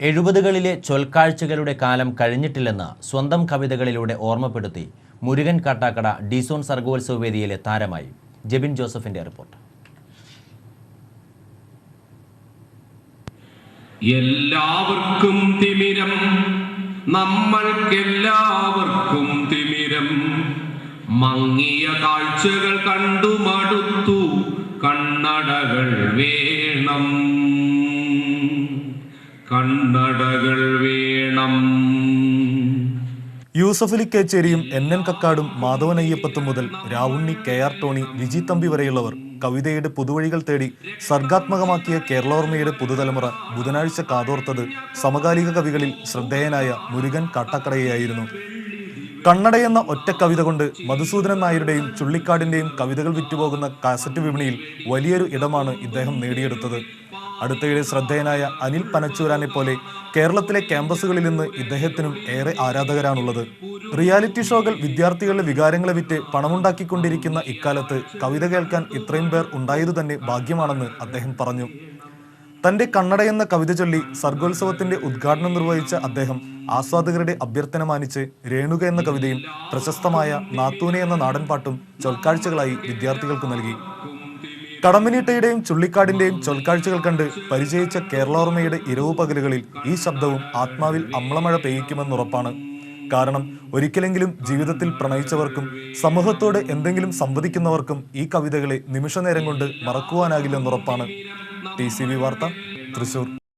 എഴുപതുകളിലെ ചൊൽക്കാഴ്ചകളുടെ കാലം കഴിഞ്ഞിട്ടില്ലെന്ന് സ്വന്തം കവിതകളിലൂടെ ഓർമ്മപ്പെടുത്തി മുരുകൻ കാട്ടാക്കട ഡിസോൺ സർഗോത്സവ വേദിയിലെ താരമായി ജെബിൻ ജോസഫിന്റെ റിപ്പോർട്ട്. എല്ലാവർക്കും തിമിരം. നമ്മൾക്കെല്ലാവർക്കും തിമിരം. മങ്ങിയ കാഴ്ചകൾ കണ്ടു മടുത്തു കണ്ണടകൾ വേണം. കണ്ണടകൾ വേണം. യൂസഫലി കേച്ചേരിയും എൻ എൻ കക്കാടും മാധവൻ അയ്യപ്പത്തും മുതൽ Ravunni K R Tony Viji Thampi വരെയുള്ളവർ കവിതയുടെ പുതുവഴികൾ തേടി സർഗാത്മകമാക്കിയ കേരളോർമ്മയുടെ പുതുതലമുറ ബുധനാഴ്ച കാതോർത്തത് സമകാലിക കവികളിൽ ശ്രദ്ധേയനായ മുരുകൻ കാട്ടാക്കടയായിരുന്നു കണ്ണട എന്ന ഒറ്റ കവിത കൊണ്ട് മധുസൂദനൻ നായരുടെയും ചുള്ളിക്കാടിന്റെയും കവിതകൾ വിറ്റുപോകുന്ന കാസറ്റ് വിപണിയിൽ വലിയൊരു ഇടമാണ് ഇദ്ദേഹം നേടിയെടുത്തത്. അടുത്തയിടെ ശ്രദ്ധേയനായ അനിൽ പനച്ചൂരാനെ പോലെ കേരളത്തിലെ ക്യാമ്പസുകളിൽ നിന്ന് ഇദ്ദേഹത്തിനും ഏറെ ആരാധകരാണുള്ളത്. റിയാലിറ്റി ഷോകൾ വിദ്യാർത്ഥികളുടെ വികാരങ്ങളെ വിറ്റ് പണമുണ്ടാക്കിക്കൊണ്ടിരിക്കുന്ന ഇക്കാലത്ത് കവിത കേൾക്കാൻ ഇത്രയും പേർ ഉണ്ടായത് തന്നെ ഭാഗ്യമാണെന്ന് അദ്ദേഹം പറഞ്ഞു. തന്റെ കണ്ണട എന്ന കവിത ചൊല്ലി സർഗോത്സവത്തിന്റെ ഉദ്ഘാടനം നിർവഹിച്ച അദ്ദേഹം ആസ്വാദകരുടെ അഭ്യർത്ഥന മാനിച്ച് രേണുക എന്ന കവിതയും പ്രശസ്തമായ നാത്തൂനെ എന്ന നാടൻപാട്ടും ചൊൽക്കാഴ്ചകളായി വിദ്യാർത്ഥികൾക്ക് നൽകി. കടമ്പനീട്ടയുടെയും ചുള്ളിക്കാടിന്റെയും ചൊൽക്കാഴ്ചകൾ കണ്ട് പരിചയിച്ച കേരളോർമ്മയുടെ ഇരവു പകലുകളിൽ ഈ ശബ്ദവും ആത്മാവിൽ അമ്ലമഴ പെയ്യിക്കുമെന്നുറപ്പാണ് കാരണം ഒരിക്കലെങ്കിലും ജീവിതത്തിൽ പ്രണയിച്ചവർക്കും സമൂഹത്തോട് എന്തെങ്കിലും സംവദിക്കുന്നവർക്കും ഈ കവിതകളെ നിമിഷനേരം കൊണ്ട് മറക്കുവാനാകില്ലെന്നുറപ്പാണ് ടി സി വി വാർത്ത തൃശൂർ.